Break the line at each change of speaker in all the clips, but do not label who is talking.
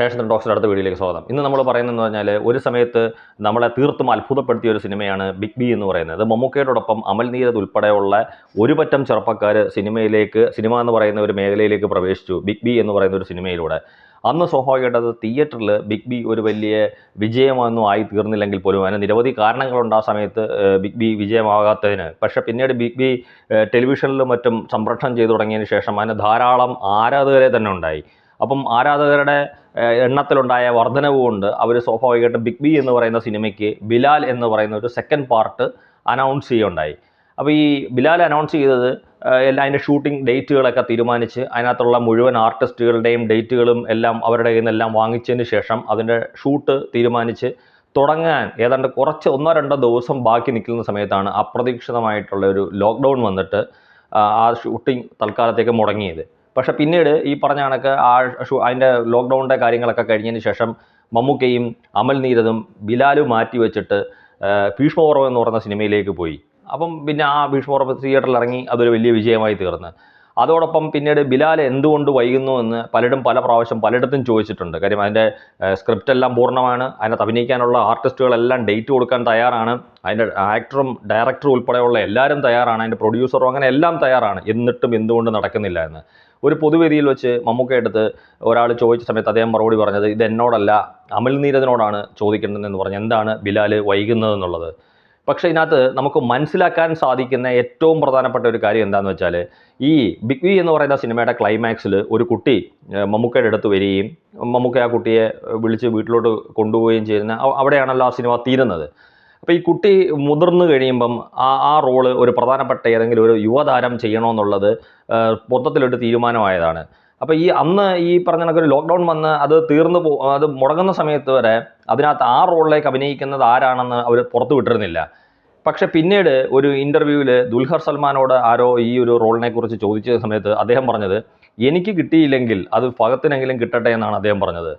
Ration ടോക്സിന്റെ അടുത്ത വീഡിയോയിലേക്ക് സ്വാഗതം. ഇന്ന് നമ്മൾ പറയുന്നതെന്ന് പറഞ്ഞാൽ ഒരു സമയത്ത് നമ്മളെ തീർത്തും അത്ഭുതപ്പെടുത്തിയ ഒരു സിനിമയാണ് ബിഗ് ബി എന്ന് പറയുന്നത്. മമ്മൂക്കയോടൊപ്പം അമൽ നീരത് ഉൾപ്പെടെയുള്ള ഒരു പറ്റം ചെറുപ്പക്കാർ സിനിമയിലേക്ക് സിനിമ എന്ന് പറയുന്ന ഒരു മേഖലയിലേക്ക് പ്രവേശിച്ചു ബിഗ് ബി എന്ന് പറയുന്ന ഒരു സിനിമയിലൂടെ. അന്ന് സ്വാഭാവികമായിട്ട് അത് തിയേറ്ററിൽ ബിഗ് ബി ഒരു വലിയ വിജയമൊന്നും ആയി തീർന്നില്ലെങ്കിൽ പോലും അതിന് നിരവധി കാരണങ്ങളുണ്ട് ആ സമയത്ത് ബിഗ് ബി വിജയമാകാത്തതിന്. പക്ഷേ പിന്നീട് ബിഗ് ബി ടെലിവിഷനിലും മറ്റും സംപ്രേഷണം ചെയ്തു തുടങ്ങിയതിന് ശേഷം അതിന് ധാരാളം ആരാധകരെ തന്നെ ഉണ്ടായി. അപ്പം ആരാധകരുടെ എണ്ണത്തിലുണ്ടായ വർധനവ് കൊണ്ട് അവർ സ്വാഭാവികമായിട്ടും ബിഗ് ബി എന്ന് പറയുന്ന സിനിമയ്ക്ക് ബിലാൽ എന്ന് പറയുന്ന ഒരു സെക്കൻഡ് പാർട്ട് അനൗൺസ് ചെയ്യുകയുണ്ടായി. അപ്പോൾ ഈ ബിലാൽ അനൗൺസ് ചെയ്തത് എല്ലാം അതിന്റെ ഷൂട്ടിംഗ് ഡേറ്റുകളൊക്കെ തീരുമാനിച്ച് അതിനകത്തുള്ള മുഴുവൻ ആർട്ടിസ്റ്റുകളുടെയും ഡേറ്റുകളും എല്ലാം അവരുടെ കയ്യിൽ നിന്നെല്ലാം വാങ്ങിച്ചതിന് ശേഷം അതിന്റെ ഷൂട്ട് തീരുമാനിച്ച് തുടങ്ങാൻ ഏതാണ്ട് കുറച്ച് ഒന്നോ രണ്ടോ ദിവസം ബാക്കി നിൽക്കുന്ന സമയത്താണ് അപ്രതീക്ഷിതമായിട്ടുള്ള ഒരു ലോക്ക്ഡൗൺ വന്നിട്ട് ആ ഷൂട്ടിംഗ് തൽക്കാലത്തേക്ക് മുടങ്ങിയത്. പക്ഷേ പിന്നീട് ഈ പറഞ്ഞ കണക്ക് ആ ഷൂ അതിന്റെ ലോക്ക്ഡൗണിന്റെ കാര്യങ്ങളൊക്കെ കഴിഞ്ഞതിന് ശേഷം മമ്മൂക്കയും അമൽ നീരദും ബിലാലും മാറ്റി വെച്ചിട്ട് ഭീഷ്മപർവം എന്ന് പറയുന്ന സിനിമയിലേക്ക് പോയി. അപ്പം പിന്നെ ആ ഭീഷ്മപർവം തിയേറ്ററിൽ ഇറങ്ങി അതൊരു വലിയ വിജയമായി തീർന്ന്. അതോടൊപ്പം പിന്നീട് ബിലാൽ എന്തുകൊണ്ട് വൈകുന്നു എന്ന് പലരും പല പ്രാവശ്യം പലയിടത്തും ചോദിച്ചിട്ടുണ്ട്. കാര്യം അതിന്റെ സ്ക്രിപ്റ്റ് എല്ലാം പൂർണമാണ്. അതിനകത്ത് അഭിനയിക്കാനുള്ള ആർട്ടിസ്റ്റുകളെല്ലാം ഡേറ്റ് കൊടുക്കാൻ തയ്യാറാണ്. അതിന്റെ ആക്ടറും ഡയറക്ടറും ഉൾപ്പെടെയുള്ള എല്ലാവരും തയ്യാറാണ്. അതിന്റെ പ്രൊഡ്യൂസറും അങ്ങനെ എല്ലാം തയ്യാറാണ്. എന്നിട്ടും എന്തുകൊണ്ട് നടക്കുന്നില്ല എന്ന്. ഒരു പൊതുവേദിയിൽ വെച്ച് മമ്മൂക്ക എടുത്ത് ഒരാൾ ചോദിച്ച സമയത്ത് അദ്ദേഹം മറുപടി പറഞ്ഞത് ഇത് എന്നോടല്ല അമൽ നീരദിനോടാണ് ചോദിക്കേണ്ടതെന്ന് പറഞ്ഞു എന്താണ് ബിലാൽ വൈകുന്നതെന്നുള്ളത്? പക്ഷേ ഇതിനകത്ത് നമുക്ക് മനസ്സിലാക്കാൻ സാധിക്കുന്ന ഏറ്റവും പ്രധാനപ്പെട്ട ഒരു കാര്യം എന്താണെന്ന് വെച്ചാൽ ഈ ബിഗ് വി എന്ന് പറയുന്ന സിനിമയുടെ ക്ലൈമാക്സിൽ ഒരു കുട്ടി മമ്മൂക്കയുടെ അടുത്ത് വരികയും മമ്മൂക്ക ആ കുട്ടിയെ വിളിച്ച് വീട്ടിലോട്ട് കൊണ്ടുപോവുകയും ചെയ്യുന്ന അവ- അവിടെയാണല്ലോ ആ സിനിമ തീരുന്നത്. അപ്പോൾ ഈ കുട്ടി മുതിർന്നു കഴിയുമ്പം ആ ആ റോൾ ഒരു പ്രധാനപ്പെട്ട ഏതെങ്കിലും ഒരു യുവതാരം ചെയ്യണമെന്നുള്ളത് മൊത്തത്തിലൊരു തീരുമാനമായതാണ്. അപ്പോൾ ഈ അന്ന് ഈ പറഞ്ഞ കണക്കൊരു ലോക്ക്ഡൗൺ വന്ന് അത് തീർന്നു പോ അത് മുടങ്ങുന്ന സമയത്ത് വരെ അതിനകത്ത് ആ റോളിലേക്ക് അഭിനയിക്കുന്നത് ആരാണെന്ന് അവർ പുറത്തു വിട്ടിരുന്നില്ല. പക്ഷെ പിന്നീട് ഒരു ഇന്റർവ്യൂവിൽ ദുൽഹർ സൽമാനോട് ആരോ ഈ ഒരു റോളിനെ കുറിച്ച് ചോദിച്ച സമയത്ത് അദ്ദേഹം പറഞ്ഞത് എനിക്ക് കിട്ടിയില്ലെങ്കിൽ അത് ഫഹത്തിനെങ്കിലും കിട്ടട്ടെ എന്നാണ് അദ്ദേഹം പറഞ്ഞത്.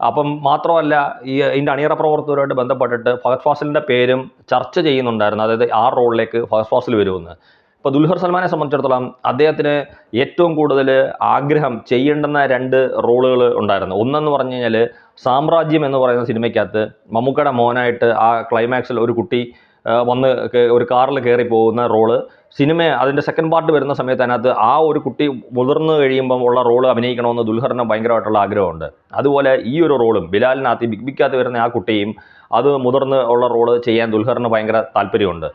അപ്പം മാത്രമല്ല ഈ ഇതിന്റെ അണിയറ പ്രവർത്തകരുമായിട്ട് ബന്ധപ്പെട്ടിട്ട് ഫഹദ് ഫാസിലിന്റെ പേരും ചർച്ച ചെയ്യുന്നുണ്ടായിരുന്നു. അതായത് ആ റോളിലേക്ക് ഫഹദ് ഫാസിൽ വരുമെന്ന്. ഇപ്പോൾ ദുൽഹർ സൽമാനെ സംബന്ധിച്ചിടത്തോളം അദ്ദേഹത്തിന് ഏറ്റവും കൂടുതൽ ആഗ്രഹം ചെയ്യേണ്ടുന്ന രണ്ട് റോളുകൾ ഉണ്ടായിരുന്നു. ഒന്നെന്ന് പറഞ്ഞു കഴിഞ്ഞാൽ സാമ്രാജ്യം എന്ന് പറയുന്ന സിനിമയ്ക്കകത്ത് മമ്മൂക്കയുടെ മോനായിട്ട് ആ ക്ലൈമാക്സിൽ ഒരു കുട്ടി വന്ന് ഒരു കാറിൽ കയറി പോകുന്ന റോൾ സിനിമ അതിന്റെ സെക്കൻഡ് പാർട്ട് വരുന്ന സമയത്ത് അതിനകത്ത് ആ ഒരു കുട്ടി മുതിർന്നു കഴിയുമ്പം ഉള്ള റോൾ അഭിനയിക്കണമെന്ന് ദുൽഹറിന് ഭയങ്കരമായിട്ടുള്ള ആഗ്രഹമുണ്ട്. അതുപോലെ ഈ ഒരു റോളും ബിലാലിനകത്ത് ബിഗ് ബിക്കകത്ത് വരുന്ന ആ കുട്ടിയും അത് മുതിർന്ന് ഉള്ള റോൾ ചെയ്യാൻ ദുൽഹറിന് ഭയങ്കര താല്പര്യമുണ്ട്.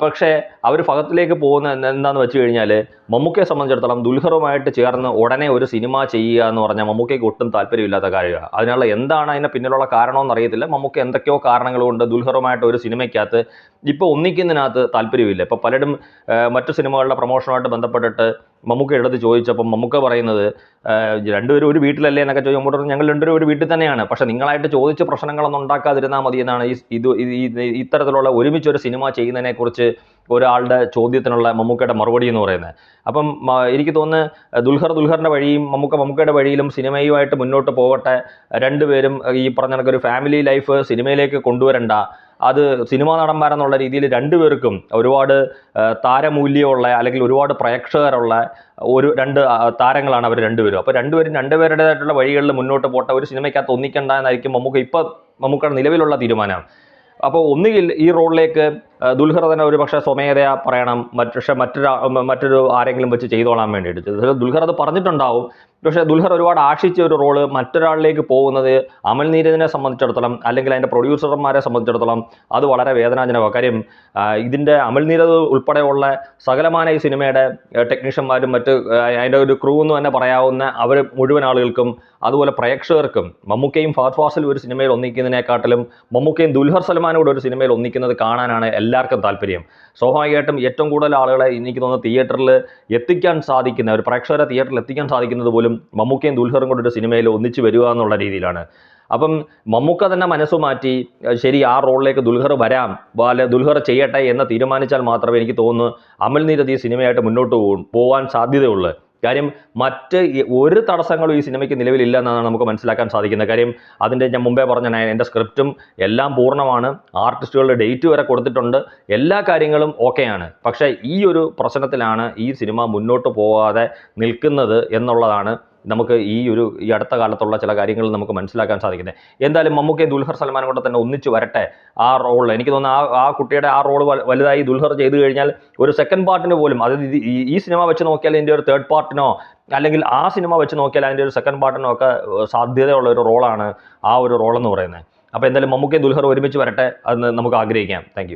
പക്ഷേ അവർ ഫഹത്തിലേക്ക് പോകുന്ന എന്താണെന്ന് വെച്ച് കഴിഞ്ഞാൽ മമ്മൂക്കയെ സംബന്ധിച്ചിടത്തോളം ദുൽഹറുമായിട്ട് ചേർന്ന് ഉടനെ ഒരു സിനിമ ചെയ്യുക എന്ന് പറഞ്ഞാൽ മമ്മൂക്കയ്ക്ക് ഒട്ടും താല്പര്യമില്ലാത്ത കാര്യമാണ്. അതിനുള്ള എന്താണ് അതിന്റെ പിന്നിലുള്ള കാരണമെന്ന് അറിയത്തില്ല. മമ്മൂക്ക എന്തൊക്കെയോ കാരണങ്ങൾ കൊണ്ട് ദുൽഹറുമായിട്ട് ഒരു സിനിമയ്ക്കകത്ത് ഇപ്പോൾ ഒന്നിക്കുന്നതിനകത്ത് താല്പര്യമില്ല. ഇപ്പോൾ പലരും മറ്റു സിനിമകളുടെ പ്രൊമോഷനുമായിട്ട് ബന്ധപ്പെട്ടിട്ട് മമ്മൂക്ക എടുത്ത് ചോദിച്ചപ്പം മമ്മൂക്ക പറയുന്നത് രണ്ടുപേരും ഒരു വീട്ടിലല്ലേ എന്നൊക്കെ ചോദിച്ചു ചോദിക്കുമ്പോൾ ഞങ്ങൾ രണ്ടുപേരും ഒരു വീട്ടിൽ തന്നെയാണ്. പക്ഷേ നിങ്ങളായിട്ട് ചോദിച്ച് പ്രശ്നങ്ങളൊന്നും ഉണ്ടാക്കാതിരുന്നാൽ മതി എന്നാണ് ഈ ഇത് ഇത്തരത്തിലുള്ള ഒരുമിച്ച് ഒരു സിനിമ ചെയ്യുന്നതിനെക്കുറിച്ച് ഒരാളുടെ ചോദ്യത്തിനുള്ള മമ്മൂക്കയുടെ മറുപടി എന്ന് പറയുന്നത്. അപ്പം എനിക്ക് തോന്നുന്നു ദുൽഹർ ദുൽഹറിന്റെ വഴിയും മമ്മൂക്ക മമ്മൂക്കയുടെ വഴിയിലും സിനിമയുമായിട്ട് മുന്നോട്ട് പോകട്ടെ രണ്ടുപേരും ഈ പറഞ്ഞ കണക്കൊരു ഫാമിലി ലൈഫ് സിനിമയിലേക്ക് കൊണ്ടുവരണ്ട. അത് സിനിമാ നടന്മാരെന്നുള്ള രീതിയിൽ രണ്ടുപേർക്കും ഒരുപാട് താരമൂല്യമുള്ള അല്ലെങ്കിൽ ഒരുപാട് പ്രേക്ഷകരുള്ള ഒരു രണ്ട് താരങ്ങളാണ് അവർ രണ്ടുപേരും. അപ്പോൾ രണ്ടുപേരും രണ്ടുപേരുടേതായിട്ടുള്ള വഴികളിൽ മുന്നോട്ട് പോട്ടെ ഒരു സിനിമയ്ക്കകത്ത് ഒന്നിക്കണ്ട എന്നായിരിക്കും മമ്മൂക്ക ഇപ്പം മമ്മൂക്കയുടെ നിലവിലുള്ള തീരുമാനം. അപ്പോൾ ഒന്നുകിൽ ഈ റോളിലേക്ക് ദുൽഹർ തന്നെ ഒരു പക്ഷേ സ്വമേധയാ പറയണം പക്ഷേ മറ്റൊരു മറ്റൊരു ആരെങ്കിലും വെച്ച് ചെയ്തോളാൻ വേണ്ടിയിട്ട്. ദുൽഖർ അത് പറഞ്ഞിട്ടുണ്ടാവും പക്ഷേ ദുൽഹർ ഒരുപാട് ആശിച്ച ഒരു റോൾ മറ്റൊരാളിലേക്ക് പോകുന്നത് അമൽ നീരജിനെ സംബന്ധിച്ചിടത്തോളം അല്ലെങ്കിൽ അതിന്റെ പ്രൊഡ്യൂസർമാരെ സംബന്ധിച്ചിടത്തോളം അത് വളരെ വേദനാജനകമാണ്. കാര്യം ഇതിന്റെ അമൽ നീരജ് ഉൾപ്പെടെയുള്ള സകലമാന ഈ സിനിമയുടെ ടെക്നീഷ്യന്മാരും മറ്റ് അതിന്റെ ഒരു ക്രൂ എന്ന് തന്നെ പറയാവുന്ന അവർ മുഴുവൻ ആളുകൾക്കും അതുപോലെ പ്രേക്ഷകർക്കും മമ്മൂക്കയും ഫഹദ് ഫാസിൽ ഒരു സിനിമയിൽ ഒന്നിക്കുന്നതിനെക്കാട്ടിലും മമ്മൂക്കയും ദുൽഹർ സൽമാനും കൂടെ ഒരു സിനിമയിൽ ഒന്നിക്കുന്നത് കാണാനാണ് എല്ലാവർക്കും താല്പര്യം. സ്വാഭാവികമായിട്ടും ഏറ്റവും കൂടുതൽ ആളുകളെ എനിക്ക് തോന്നുന്നു തിയേറ്ററിൽ എത്തിക്കാൻ സാധിക്കുന്ന ഒരു പ്രേക്ഷകരെ തിയേറ്ററിൽ എത്തിക്കാൻ സാധിക്കുന്നത് പോലും മമ്മൂക്കയും ദുൽഹറും കൂടെ ഒരു സിനിമയിൽ ഒന്നിച്ച് വരിക എന്നുള്ള രീതിയിലാണ്. അപ്പം മമ്മൂക്ക തന്നെ മനസ്സ് മാറ്റി ശരി ആ റോളിലേക്ക് ദുൽഹർ വരാം അല്ലെ ദുൽഹർ ചെയ്യട്ടെ എന്ന് തീരുമാനിച്ചാൽ മാത്രമേ എനിക്ക് തോന്നുന്നു അമൽ നീരത് ഈ സിനിമയായിട്ട് മുന്നോട്ട് പോകും പോകാൻ സാധ്യതയുള്ളൂ. കാര്യം മറ്റ് ഒരു തടസ്സങ്ങളും ഈ സിനിമയ്ക്ക് നിലവിലില്ല എന്നാണ് നമുക്ക് മനസ്സിലാക്കാൻ സാധിക്കുന്നത്. കാര്യം അതിന്റെ ഞാൻ മുമ്പേ പറഞ്ഞ എന്റെ സ്ക്രിപ്റ്റും എല്ലാം പൂർണമാണ്. ആർട്ടിസ്റ്റുകളുടെ ഡേറ്റ് വരെ കൊടുത്തിട്ടുണ്ട്. എല്ലാ കാര്യങ്ങളും ഓക്കെയാണ്. പക്ഷേ ഈ ഒരു പ്രശ്നത്തിലാണ് ഈ സിനിമ മുന്നോട്ട് പോകാതെ നിൽക്കുന്നത് എന്നുള്ളതാണ് നമുക്ക് ഈ ഒരു ഈ അടുത്ത കാലത്തുള്ള ചില കാര്യങ്ങൾ നമുക്ക് മനസ്സിലാക്കാൻ സാധിക്കുന്നത്. എന്തായാലും മമ്മൂക്കയും ദുൽഹർ സൽമാനും കൂടെ തന്നെ ഒന്നിച്ച് വരട്ടെ ആ റോൾ എനിക്ക് തോന്നുന്നു ആ ആ കുട്ടിയുടെ ആ റോൾ വലുതായി ദുൽഹർ ചെയ്തു കഴിഞ്ഞാൽ ഒരു സെക്കൻഡ് പാർട്ടിന് പോലും അതായത് ഈ- സിനിമ വെച്ച് നോക്കിയാൽ ഇതിന്റെ ഒരു തേർഡ് പാർട്ടിനോ അല്ലെങ്കിൽ ആ സിനിമ വെച്ച് നോക്കിയാൽ അതിന്റെ ഒരു സെക്കൻഡ് പാർട്ടിനോ ഒക്കെ സാധ്യതയുള്ള ഒരു റോളാണ് ആ ഒരു റോൾ എന്ന് പറയുന്നത്. അപ്പോൾ എന്തായാലും മമ്മൂക്കയും ദുൽഹർ ഒരുമിച്ച് വരട്ടെ എന്ന് നമുക്ക് ആഗ്രഹിക്കാം. താങ്ക്